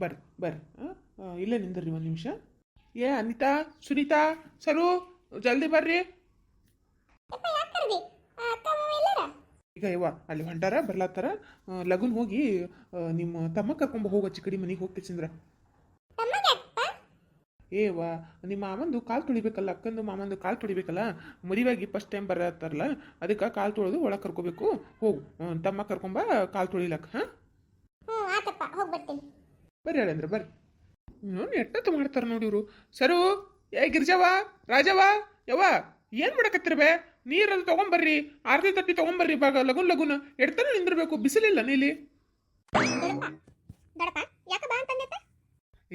ಬರ್ರಿ ಬರ್ರಿ ಹಾಂ ಇಲ್ಲೇ ನಿಂದ್ರಿ ಒಂದು ನಿಮಿಷ. ಏ ಅನಿತಾ ಸುನೀತಾ ಸರು ಜಲ್ದಿ ಬರ್ರಿ. ಈಗ ಯವ್ವ ಅಲ್ಲಿ ಹೊಂಟಾರ ಬರ್ಲಾತ್ತಾರ. ಲಗುನ್ ಹೋಗಿ ನಿಮ್ಮ ತಮ್ಮ ಕರ್ಕೊಂಬ ಹೋಗ ಚಿಕ್ಕಡಿ ಮನೆಗೆ ಹೋಗ್ತಿಸಿಂದ್ರ ಚಂದ್ರ. ಅಪ್ಪ ಏವ ನಿಮ್ಮ ಮಾಮಂದು ಕಾಲು ತೊಳಿಬೇಕಲ್ಲ ಅಕ್ಕಂದು ಮಾಮಂದು ಕಾಲು ತೊಳಿಬೇಕಲ್ಲ ಮದುವೆಯಾಗಿ ಫಸ್ಟ್ ಟೈಮ್ ಬರತ್ತಾರಲ್ಲ ಅದಕ್ಕೆ ಕಾಲು ತೊಳೆದು ಒಳಗೆ ಕರ್ಕೋಬೇಕು. ಹೋಗು ತಮ್ಮ ಕರ್ಕೊಂಬ ಕಾಲು ತೊಳಿಲಕ್ಕ ಹಾಂ? ಹ್ಞೂ ಆತಪ್ಪ ಹೋಗಿ ಬರ್ತೀನಿ. ಬರ್ರಿ ಹೇಳಂದ್ರೆ ಬರ್ರಿ. ನೋಡಿ ಎಟ್ಟತ್ತು ಮಾಡ್ತಾರೆ ನೋಡಿ ಇವರು. ಸರು ಏ ಗಿರ್ಜವ ರಾಜವ್ವ ಯವ್ವ ಏನು ಮಾಡಕತ್ತಿರ ಬೇ? ನೀರಲ್ಲಿ ತಗೊಂಬರ್ರಿ ಆರತಿ ತಟ್ಟಿ ತಗೊಂಬರ್ರಿ ಬಾಗ ಲಗುನ್ ಲಗುನ್. ಎಡ್ತಾನೆ ನಿಂದಿರ್ಬೇಕು ಬಿಸಿಲಿಲ್ಲ ನೀಲಿ.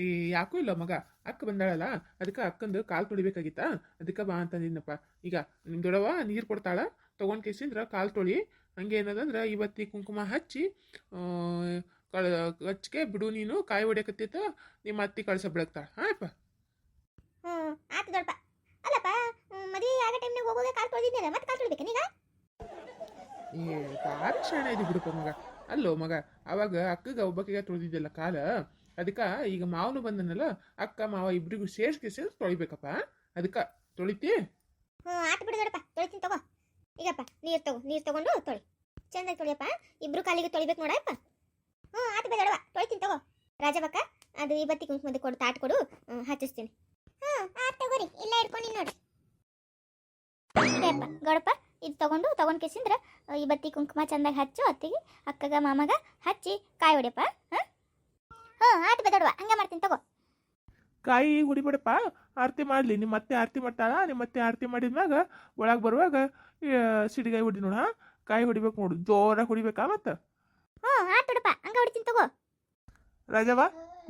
ಏ ಯಾಕೆ ಈ ಇಲ್ಲ ಮಗ. ಅಕ್ಕ ಬಂದಾಳಲ್ಲ ಅದಕ್ಕೆ ಅಕ್ಕಂದು ಕಾಲು ತೊಳಿಬೇಕಾಗಿತ್ತ? ಅದಕ್ಕೆ ಬಾ ಅಂತಂದಿದ್ನಪ್ಪ ಈಗ ನಿಮ್ಮ ದೊಡವ ನೀರು ಕೊಡ್ತಾಳ ತೊಗೊಂಡು ಕೇಸಿಂದ್ರ ಕಾಲು ತೊಳಿ. ಹಂಗೆ ಏನದಂದ್ರೆ ಇವತ್ತಿ ಕುಂಕುಮ ಹಚ್ಚಿ ಕಳ ಗಚ್ಚಿಗೆ ಬಿಡು ನೀನು ಕಾಯಿ ಹೊಡ್ಯಕತ್ತಿತ್ತ ನಿಮ್ಮ ಅತ್ತಿ ಕಳ್ಸ ಬೆಳಗ್ತಾಳ. ಹಾಯಪ್ಪ ಹ್ಞೂ ಆತು ಅಲ್ಲಪ್ಪ ಮದುವೆ ಆಗೋ ಟೈಮ್ನಾಗ ಹೋಗೋದೇ ಕಾಲು ತೊಳೆದಿದ್ದೀರ ಮತ್ತೆ ಕಾಲು ತೊಳಿಬೇಕೇನೀಗ ಏ ಭಾರಿ ಶಾಣೆ ಇದೆ ಬಿಡಪ್ಪ ಮಗ. ಅಲ್ಲೋ ಮಗ ಅವಾಗ ಅಕ್ಕಗೆ ಒಬ್ಬಕ್ಕಿಗೆ ತೊಳೆದಿದ್ದಲ್ಲ ಕಾಲ ಅದಕ್ಕೆ ಈಗ ಮಾವನು ಬಂದನಲ್ಲ ಅಕ್ಕ ಮಾವ ಇಬ್ಬರಿಗೂ ಸೇರ್ಸಿ ಸೇರಿಸಿ ತೊಳಿಬೇಕಪ್ಪ. ಅದಕ್ಕೆ ತೊಳಿತಿ? ಹ್ಞೂ ಆತು ಬಿಡು ದೊಡ್ಡಪ್ಪ ತೊಳಿತೀನಿ ತಗೋ. ಈಗಪ್ಪ ನೀರು ತಗೋ ನೀರು ತಗೊಂಡು ತೊಳಿ. ಚೆಂದಾಗಿ ತೊಳಿಯಪ್ಪ ಇಬ್ರು ಕಾಲಿಗೆ ತೊಳಿಬೇಕು ನೋಡಪ್ಪ. ಹ್ಞೂ ಆತು ಬೇಡ ದೊಡವ ತೊಳಿತೀನಿ, ತಗೋ. ರಾಜಬಕ್ಕ, ಅದು ಈ ಬತ್ತಿ ಕುಂಕುಮದ ಕೊಡು, ತಾಟ್ ಕೊಡು. ಹಚ್ಚಿಸ್ತೀನಿ. ಹಾ ಆತು ತಗೋರಿ. ಇಲ್ಲ ಇಟ್ಕೊಂಡು ನೋಡ್ರಿ ಇದೆಯಪ್ಪ ಗೌಡಪ್ಪ, ಇದು ತಗೊಂಡು ತಗೊಂಡು ಕೇಸಿಂದ್ರ ಈ ಬತ್ತಿ ಕುಂಕುಮ ಚಂದಾಗಿ ಹಚ್ಚು, ಅತ್ತಿಗೆ, ಅಕ್ಕಗ, ಮಾಮಗ ಹಚ್ಚಿ ಕಾಯಿ ಹೊಡಿಯಪ್ಪ ಹಾಂ ಹಾಂ ಆತು ಬೇ ದೊಡವ ಹಂಗೆ ಮಾಡ್ತೀನಿ, ತಗೋ. ಕಾಯಿ ಹೊಡಿಬೇಡಪ್ಪ ಆರತಿ ಮಾಡಲಿ. ನಿಮ್ಮ ಅತ್ತೆ ಆರತಿ ಮಾಡ್ತಾಳ. ನಿಮ್ಮ ಮತ್ತೆ ಆರತಿ ಮಾಡಿದ್ಮ್ಯಾಗ ಒಳಗೆ ಬರುವಾಗ ಸಿಡಿಗಾಯಿ ಹೊಡಿ ನೋಡ. ಕಾಯಿ ಹೊಡಿಬೇಕು ನೋಡು. ಜೋರಾಗಿ ಹೊಡಿಬೇಕಾ ಮತ್ತೆ? ಹ್ಞೂ ಆತು ದೊಡಪ್ಪ ಹಂಗೆ ಹೊಡಿತೀನಿ ತಗೋ. ರಾಜವ್ವ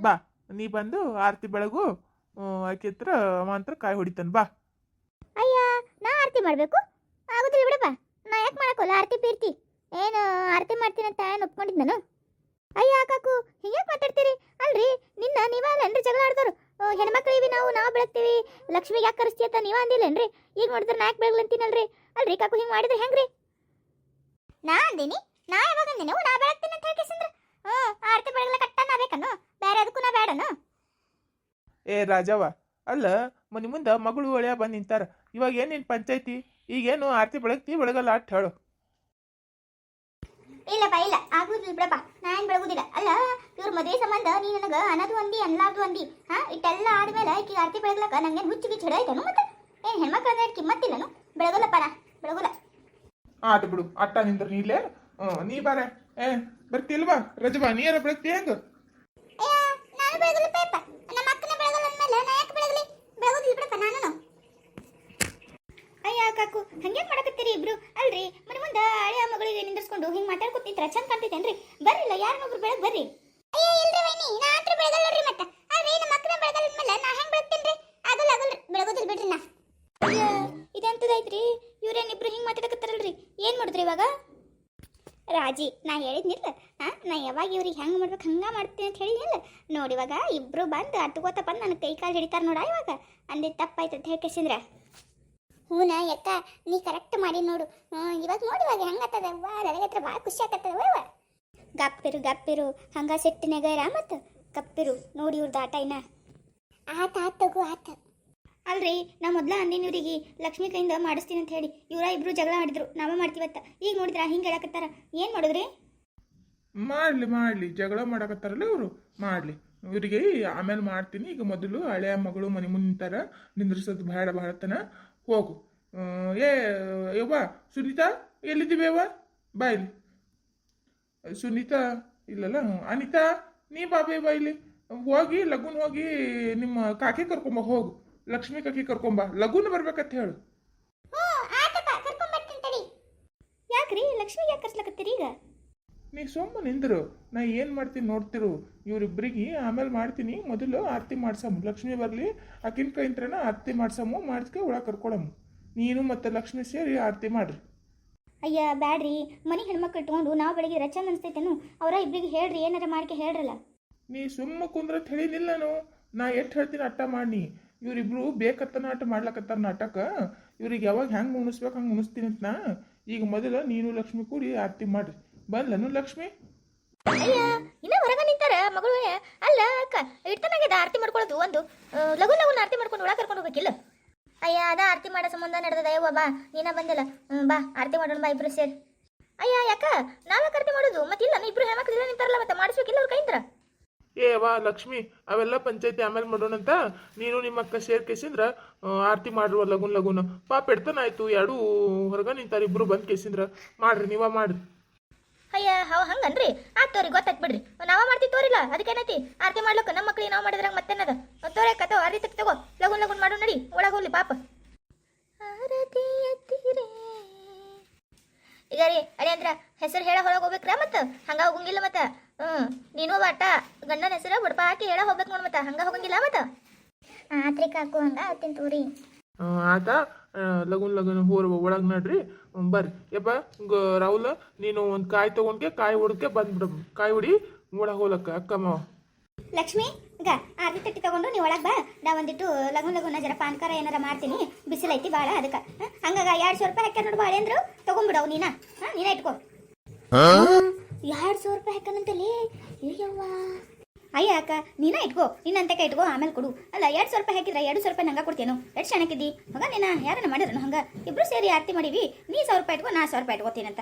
ಬಾ. ನೀ ಬಂದು ಆರತಿ ಬೆಳಗು ಆಕೆ ಹತ್ರ ಅವ ಹತ್ರ ಕಾಯಿ ಹೊಡಿತಾನೆ ಬಾ. ಅಯ್ಯ ನಾ ಆರತಿ ಮಾಡಬೇಕು? ಆಗುದಿಲ್ಲ ಬಿಡಪ್ಪ. ನಾ ಯಾಕೆ ಮಾಡಕ್ಕಲ್ಲ? ಆರತಿ ಪೀರ್ತಿ. ಏನು ಆರತಿ ಮಾಡ್ತೀನಿ ಅಂತ ಏನು ಒಪ್ಕೊಂಡಿದ್ದು ನಾನು? ಅಯ್ಯ ಕಾಕು ಹಿಂಗ್ಯಾಕೆ ಮಾತಾಡ್ತೀರಿ? ಅಲ್ರಿ ನಿನ್ನ ನೀವಲ್ಲೇನ್ರಿ ಜಗಳ ಆಡ್ದವ್ರು ಹೆಣ್ಮಕ್ಳಿವಿ ನಾವು ನಾವು ಬೆಳಗ್ತೀವಿ. ಲಕ್ಷ್ಮಿಗೆ ಯಾಕೆ ಕರೆಸ್ತಿ ಅಂತ ನೀವ ಅಂದಿಲ್ಲೇನ್ರಿ? ಈಗ ನೋಡಿದ್ರೆ ನಾ ಯಾಕೆ ಬೆಳಗ್ಲ ಅಂತೀನಲ್ರಿ. ಅಲ್ರಿ ಕಾಕು ಹಿಂಗೆ ಮಾಡಿದ್ರೆ ಹೆಂಗ್ರಿ? ನಾ ಅಂದೀನಿ ನಾ ಯಾವಾಗ ಅಂದಿನಿ? ನಾ ಬೆಳಗ್ತೀನಿ ಅಂತ ಹೇಳ್ಕೇಸಂದ್ರ ಹ್ಞೂ ಆರತಿ ಬೆಳಗ್ಲ ಕಟ್ಟ ನಾ ಬೇಕನು ಬೇರೆ ಅದಕ್ಕೂ ನಾ ಬೇಡನು. ಏ ರಾಜವ್ವ ಅಲ್ಲ ಮನೆ ಮುಂದೆ ಮಗಳು ಒಳ್ಳೆಯ ಬಂದು ನಿಂತಾರ. ಇವಾಗ ಏನೇನು ಪಂಚಾಯ್ತಿ? ಈಗೇನು ಆರತಿ ಬೆಳಗ್ತಿ ಬೆಳಗಲ್ಲ ಅಟ್ ಹೇಳು. ಇಲ್ಲಪ್ಪ ಇಲ್ಲ ಆಗುದಿಲ್ಲ ಬಿಡಪ್ಪ. ನಾ ಏನ್ ಬೆಳಗುದಿಲ್ಲ. ಅಲ್ಲ ಇವ್ರ ಮದುವೆ ಸಂಬಂಧ ನೀ ನನಗೆ ಅನ್ನದು ಅಂದಿ ಅನ್ಲಾರ್ದು ಅಂದಿ. ಹಾ ಇಟ್ಟೆಲ್ಲ ಆದ್ಮೇಲೆ ಈಕಿ ಆರತಿ ಬೆಳಗ್ಲಕ್ಕ ನಂಗೆ ಹುಚ್ಚು ಗಿಚ್ಚು ಹಿಡಾಯ್ತನು ಮತ್ತೆ? ಏನು ಹೆಣ್ಮಕ್ಳು ಅಂದ್ರೆ ಕಿಮ್ಮತ್ತಿಲ್ಲನು ಬೆಳಗಲ್ಲಪ್ಪ ನಾ ಬೆಳಗಲ್ಲ. ಆಟ ಬಿಡು ಅಟ್ಟ ನಿಂದ್ರ ನೀಲೇ ನೀ ಬಾರ. ಏ ಬರ್ತಿಲ್ವಾ ರಜವಾ ನೀರ ಬೆಳಗ್ತಿ ಹೆಂಗ? ಕಾಕು, ಹಂಗೇನ್ ಮಾಡಕತ್ತೀರಿ ಇಬ್ರು? ಅಲ್ರಿ, ಮನೆ ಮುಂದೆ ಹಳೆಯ ಮಗಳಿಗೆ ನಿಂದಿರ್ಸ್ಕೊಂಡು ಹಿಂಗ್ ಮಾತಾಡ್ಕೊತಿದ್ರ, ಚಂದ ಕಾಣ್ತೈತೇನ್ರಿ ಬರ್ರಿಲ್ಲ ಯಾರನ್ನೊಬ್ರು ಬೆಳಗ್ ಬರ್ರಿ. ಅಯ್ಯ, ಇಲ್ರಿ ವೈನಿ, ನಾ ಹತ್ರ ಬೆಳಗಲ್ಲ ನೋಡ್ರಿ ಮತ್ತ. ಅಲ್ರಿ ನಮ್ಮ ಅಕ್ಕನ ಬೆಳಗಲ್ಲ ಅಂದ್ಮೇಲೆ ನಾ ಹೆಂಗ್ ಬೆಳಗ್ತೇನ್ರಿ? ಆಗಲ್ಲ ಆಗಲ್ಲ ಬೆಳಗೋದಿಲ್ಲ ಬಿಡ್ರಿ ನಾ. ಇದೆಂತದೈತ್ರಿ ಇವ್ರೇನಿಬ್ರು ಹಿಂಗ್ ಮಾತಾಡಕತ್ತಾರಲ್ರಿ? ಏನ್ ಮಾಡಿದ್ರಿ ಇವಾಗ? ರಾಜಿ, ನಾ ಹೇಳಿದ್ನಿಲ್ಲ ಹಾ ನಾ ಯಾವಾಗ ಇವ್ರಿಗೆ ಹೆಂಗೆ ಮಾಡ್ಬೇಕು, ಹಂಗೆ ಮಾಡ್ತೀನಿ ಅಂತ ಹೇಳಿದ್ನಿಲ್ಲ ನೋಡಿ ಇವಾಗ ಇಬ್ರು ಬಂದು ಅತ್ಕೋತ ಬಂದು ನನ್ನ ಕೈ ಕಾಲು ಹಿಡಿತಾರ ನೋಡ ಇವಾಗ. ಅಂದೆ, ತಪ್ಪಾಯ್ತು ಅಂತ ಹೇಳ್ಕೇಸಿಂದ್ರ ಹೂನ, ಯಕ್ಕ, ನೀ ಕರೆಕ್ಟ್ ಮಾಡಿ ನೋಡು. ಇವಾಗ ನೋಡಿ ಇವಾಗ ಹೆಂಗತ್ತದ ವಾ ನನಗೆ ಹತ್ರ ಭಾಳ ಖುಷಿ ಆಗತ್ತದ ವಾ ಗಪ್ಪಿರು ಗಪ್ಪಿರು, ಹಂಗ ಸಿಟ್ಟಿನಾಗ ರಾಮತ್ ಗಪ್ಪಿರು, ನೋಡಿ ಇವ್ರದ್ದು ಆಟ ಇನ್ನ. ಆತ ಆತ ಆತ. ಅಲ್ರಿ, ನಾ ಮೊದ್ಲ ಅಂದಿನ ಇವ್ರಿಗೆ ಲಕ್ಷ್ಮಿ ಕೈಯಿಂದ ಮಾಡಿಸ್ತೀನಿ ಅಂತ ಹೇಳಿ ಇವರ ಇಬ್ರು ಜಗಳ ಮಾಡಿದ್ರು, ನಾವ ಮಾಡ್ತೀವತ್ತ ಈಗ ನೋಡಿದ್ರ ಹಿಂಗೆ ಹೇಳಕತ್ತಾರ. ಏನ್ ಮಾಡಿದ್ರಿ? ಮಾಡ್ಲಿ ಮಾಡ್ಲಿ. ಜಗಳ ಮಾಡಕತ್ತಾರಲ್ಲ ಇವರು. ಮಾಡ್ಲಿ. ಇವರಿಗೆ ಆಮೇಲೆ ಮಾಡ್ತೀನಿ. ಈಗ ಮೊದಲು ಹಳೆಯ ಮಗಳು ಮನೆ ಮುಂದೆ ನಿಂದ್ರಿಸೋದು ಬೇಡ ಭಾಳತನ. ಹೋಗು. ಏ, ಯವ್ವ, ಸುನೀತಾ, ಎಲ್ಲಿದ್ದೀವಿ ಬಾಯ್ಲಿ ಬಾ ಇಲ್ಲಿ. ಸುನೀತಾ, ಇಲ್ಲಲ್ಲ? ಅನಿತಾ, ನೀ ಬಾ ಇಲ್ಲಿ. ಹೋಗಿ, ಲಗುನ್ ಹೋಗಿ ನಿಮ್ಮ ಕಾಕಿ ಕರ್ಕೊಂಬ ಹೋಗು. ಲಕ್ಷ್ಮಿ ಕಾಕಿ ಕರ್ಕೊಂಬ. ಲಗುನ್ ಬರ್ಬೇಕಂತ ಹೇಳು. ಯಾಕ್ರಿ ಲಕ್ಷ್ಮಿ ಯಾಕೆ ಕರ್ಸ್ಲಕತ್ತೀರಿ ಈಗ? ನೀ ಸೊಮ್ಮ ನಿಂದ್ರು. ನಾ ಏನು ಮಾಡ್ತೀನಿ ನೋಡ್ತಿರು. ಇವ್ರಿಬ್ರಿಗೆ ಆಮೇಲೆ ಮಾಡ್ತೀನಿ. ಮೊದಲು ಆರತಿ ಮಾಡ್ಸಮ್ಮ. ಲಕ್ಷ್ಮಿ ಬರಲಿ ಆಕಿನ ಕೈಂತ್ರನ ಆರತಿ ಮಾಡ್ಸಮ್ಮು. ಮಾಡಿಸ್ಕೆ ಒಳಗೆ ಕರ್ಕೊಳಮ್ಮು. ನೀನು ಮತ್ತು ಲಕ್ಷ್ಮಿ ಸೇರಿ ಆರತಿ ಮಾಡ್ರಿ. ಅಯ್ಯ ಬ್ಯಾಡ್ರಿ. ಮನೆ ಹೆಣ್ಮಕ್ಳು ಇಟ್ಕೊಂಡು ನಾವು ಬೆಳಿಗ್ಗೆ ರಚ ಅನಿಸ್ತೈತೇನು ಅವರ ಇಬ್ರಿಗೆ ಹೇಳ್ರಿ ಏನಾರ ಮಾಡ್ಕೆ ಹೇಳ್ರಲ್ಲ. ನೀ ಸುಮ್ಮ ಕುಂದ್ರತ್ ಹೇಳಿನಿಲ್ಲ ನಾನು ನಾ ಎಷ್ಟು ಹೇಳ್ತೀನಿ ಅಟ್ಟ ಮಾಡಿ ಇವರಿಬ್ರು ಬೇಕತ್ತ ನಾಟ ಮಾಡ್ಲಕತ್ತಾರ ನಾಟಕ, ಇವ್ರಿಗೆ ಯಾವಾಗ ಹೆಂಗೆ ಉಣಿಸ್ಬೇಕು ಹಂಗೆ ಉಣಿಸ್ತೀನಿ ಅಂತ ನಾ ಈಗ ಮೊದಲು ನೀನು ಲಕ್ಷ್ಮಿ ಕೂಡಿ ಆರತಿ ಮಾಡ್ರಿ. ಬಂದ್ಲನು ಲಕ್ಷ್ಮಿ? ಅಯ್ಯ, ಇನ್ನ ಹೊರಗ ನಿಂತಾರ ಮಗಳು ಅಲ್ಲ, ಅಕ್ಕ ಇಡ್ತಾನಾಗ್ಯದ ಆರತಿ ಮಾಡ್ಕೊಳ್ಳೋದು ಒಂದು. ಲಘು ಲಘು ಆರತಿ ಮಾಡ್ಕೊಂಡು ಒಳಗೆ ಕರ್ಕೊಂಡು ಹೋಗಬೇಕಿಲ್ಲ? ಅಯ್ಯ, ಅದ ಆರತಿ ಮಾಡೋ ಸಂಬಂಧ ನಡೆದದ. ಯವ್ವ ಬಾ, ನೀನ ಬಂದಿಲ್ಲ. ಬಾ, ಆರತಿ ಮಾಡೋಣ ಬಾ ಇಬ್ರು ಸೇರಿ. ಅಯ್ಯ ಯಾಕ ನಾವೇ ಕರ್ತಿ ಮಾಡೋದು? ಮತ್ತಿಲ್ಲ, ಇಬ್ರು ಹೆಣ್ಮಕ್ಳು ನಿಂತಾರಲ್ಲ, ಮತ್ತೆ ಮಾಡಿಸ್ಬೇಕಿಲ್ಲ ಅವ್ರ ಕೈಯಿಂದ ಏ, ವಾ, ಲಕ್ಷ್ಮಿ, ಅವೆಲ್ಲ ಪಂಚಾಯತಿ ಆಮೇಲೆ ಮಾಡೋಣಂತ ನೀನು ನಿಮ್ಮ ಅಕ್ಕ ಸೇರ್ ಕೇಸಿಂದ್ರ ಆರತಿ ಮಾಡ್ರುವ ಲಗುನ್ ಲಗುನ್. ಪಾಪ ಎಡ್ತನ ಆಯ್ತು, ಎರಡು ಹೊರಗ ನಿಂತಾರ, ಇಬ್ರು ಬಂದ್ ಕೇಸಿಂದ್ರ. ಮಾಡ್ರಿ, ನೀವ ಮಾಡ್ರಿ. ಅಯ್ಯ ಹೌ ಹಂಗನ್ರಿ? ಆತ್ ತೋರಿ ಗೊತ್ತಾತ್ ಬಿಡ್ರಿ. ನಾವ ಮಾಡ್ತೀವಿ ತೋರಿಲ್ಲ ಅದಕ್ಕೇನೈತಿ ಆರತಿ ಮಾಡ್ಲಕ್ಕ ನಮ್ಮ ಮಕ್ಳಿಗೆ ನಾವು ಮಾಡಿದ್ರಾಗ ಮತ್ತೇನದ? ತೋರಿ ಕತೋ ಆರತಿ ಆರತಿ ತಗೋ ಲಗುನ್ ಲಗುನ್ ಮಾಡು, ನಡಿ. ಒಳಗೆ ಹೋಗ್ಲಿ, ಪಾಪ. ಆರತಿ ಈಗ ರೀ ಅಡಿ ಅಂದ್ರ ಹೆಸರು ಹೇಳ ಹೊರಗೆ ಹೋಗ್ಬೇಕ್ರ ಮತ್ತ? ಹಂಗ ಹೋಗಂಗಿಲ್ಲ ಮತ್ತ? ಹ್ಮ್, ನೀನು ಬಾಟ. ಗಂಡನ ಹೆಸರು ಬಡಪ ಹಾಕಿ ಹೇಳ ಹೋಗ್ಬೇಕು ನೋಡ್ ಮತ್ತ. ಹಂಗ ಹೋಗಂಗಿಲ್ಲ ಮತ್ತ? ಆತ್ರಿ ಕಾಕು ಹಂಗ ಆತಿನ್ ತೋರಿ. ಆತ ಲಗುನ್ ಲಗುನ್ ಹೋರ್ ಒಳಗ್ ನಡ್ರಿ. ಬರ್ರಿ. ಯಪ್ಪ ಗ ರಾಹುಲ್ ನೀನು ಒಂದ್ ಕಾಯಿ ತಗೊಂಡ್ಕೆ ಕಾಯಿ ಹೊಡ್ಕೆ ಬಂದ್ಬಿಡ. ಕಾಯಿ ಹೊಡಿ ಒಳಗ್ ಹೋಲಕ್ಕ ಅಕ್ಕಮ್ಮ ಲಕ್ಷ್ಮಿ ಈಗ ಆರತಿ ತಟ್ಟಿ ತಗೊಂಡು ನೀವು ಒಳಗೆ ಬಾ. ನಾ ಒಂದಿಟ್ಟು ಲಗುನ್ ಲಗುನ ಜರ ಪಾನ್ಕಾರ ಏನಾರ ಮಾಡ್ತೀನಿ. ಬಿಸಿಲೈತಿ ಬಾಳ ಅದಕ್ಕೆ. ಹಂಗಾಗ ಎರಡು ಸಾವಿರ ರೂಪಾಯಿ ಹಾಕ್ಯಾರ ನೋಡು ಬಾಳೆ ಅಂದ್ರು ತಗೊಂಡ್ಬಿಡವು ನೀನ. ಹಾಂ ನೀನ ಇಟ್ಕೋ. ಎರಡು ಸಾವಿರ ರೂಪಾಯಿ ಹಾಕನಂತಲೇ ಅಯ್ಯವ್ವ ಅಯ್ಯ ಅಕ್ಕ, ನೀನ ಇಟ್ಕೋ ನಿನ್ನಂತಕ ಇಟ್ಕೋ, ಆಮೇಲೆ ಕೊಡು. ಅಲ್ಲ, ಎರಡು ಸ್ವಲ್ಪ ಹಾಕಿದ್ರೆ ಎರಡು ಸ್ವಲ್ಪ ನಂಗೆ ಕೊಡ್ತೇನು? ಎಷ್ಟು ಚೆನ್ನಾಗಿದ್ದಿ ಮಗ ನೀನ ಯಾರನ್ನ ಮಾಡಿದ್ರು ಹಂಗ? ಇಬ್ರು ಸೇರಿ ಆರತಿ ಮಾಡೀವಿ. ನೀ ಸಾವಿರ ರೂಪಾಯಿ ಇಟ್ಕೋ, ನಾ ಸಾವಿರ ರೂಪಾಯಿ ಇಟ್ಕೋತೀನಿ ಅಂತ.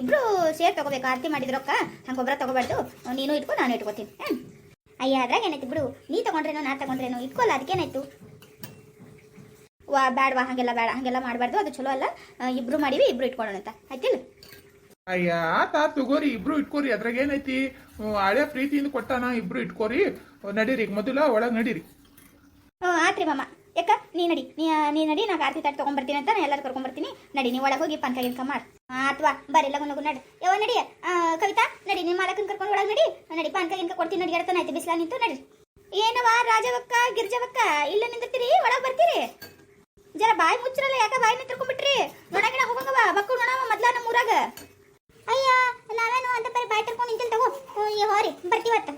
ಇಬ್ರು ಸೇರಿ ತಗೋಬೇಕು, ಆರತಿ ಮಾಡಿದ್ರೊಕ್ಕ ಹಂಗೆ ಒಬ್ಬರ ತಗೋಬಾರ್ದು. ನೀನು ಇಟ್ಕೋ, ನಾನು ಇಟ್ಕೋತೀನಿ. ಹ್ಞೂ ಅಯ್ಯ, ಅದ್ರಾಗ ಏನಾಯ್ತು ಬಿಡು? ನೀ ತಗೊಂಡ್ರೇನೋ ನಾ ತಗೊಂಡ್ರೇನೋ? ಇಟ್ಕೊಲ್ಲ ಅದಕ್ಕೇನಾಯ್ತು ವಾ, ಬ್ಯಾಡ್ವಾ, ಹಾಗೆಲ್ಲ ಬೇಡ ಹಾಗೆಲ್ಲ ಮಾಡಬಾರ್ದು, ಅದು ಚಲೋ ಅಲ್ಲ. ಇಬ್ರು ಮಾಡೀವಿ, ಇಬ್ರು ಇಟ್ಕೊಳ್ಳೋಣ ಅಂತ. ಆಯ್ತಿಲ್ಲ ಅಯ್ಯ, ಆತ ತಗೋರಿ, ಇಬ್ರು ಇಟ್ಕೋರಿ, ಅದ್ರಾಗ ಏನೈತಿ? ಹಳೆ ಪ್ರೀತಿಯಿಂದ ಕೊಟ್ಟಾನ, ಇಬ್ರು ಇಟ್ಕೋರಿ. ನಡೀರಿ, ಮೊದಲ ಒಳಗ್ ನಡೀರಿ. ಆತ್ರಿ ಮಾಮ. ಯಾಕ? ನೀ ನಡಿ. ನೀ ನೀ ನಡಿ ನಾ ಆರತಿ ತಟ್ಟು ತೊಗೊಂಬರ್ತೀನಿ ಅಂತ ನಾ ಎಲ್ಲರೂ ಕರ್ಕೊಂಬರ್ತೀನಿ. ನಡಿ, ನೀ ಒಳಗೆ ಹೋಗಿ ಪಂಕ ಗಿಂಕ ಮಾಡಿ. ಅಥವಾ ಬರೀ, ಲಗು ನಡಿ. ಯಾವ ನಡಿ. ಕವಿತಾ, ನಡಿ ನಿಮ್ಮ ಮಾಲಕನ್ ಕರ್ಕೊಂಡು ಒಳಗೆ ನಡಿ. ನಡಿ ಪಾನ್ಕ ಗಿಂಕ ಕೊಡ್ತೀನಿ ನಡಿ ಹೇಳ್ತಾನೆ ಆಯ್ತು, ಬಿಸಿಲ ನಿಂತು, ನಡಿ. ಏನವ ರಾಜವಕ್ಕ, ಗಿರ್ಜವಕ್ಕ, ಇಲ್ಲ ನಿಂದಿರ್ತೀರಿ? ಒಳಗೆ ಬರ್ತೀರಿ? ಜರ ಬಾಯಿ ಮುಚ್ಚರಲ್ಲ, ಯಾಕ ಬಾಯಿ ನಿಂತಿರ್ಕೊಂಡ್ಬಿಟ್ರಿ ನೋಡಗಿನ ಹೋಗಂಗವ ಬಕ್ಕು ನೋಡವ ಮೊದ್ಲ ನಮ್ಮ ಊರಾಗ ಅಯ್ಯ ನಾವೇನು ಅಂತ ಬರೀ ಬಾಯಿ ತರ್ಕೊಂಡು ನಿಂತಿಲ್ ತಗೋ ಈ ಹೋರಿ ಬರ್ತೀವತ್ತ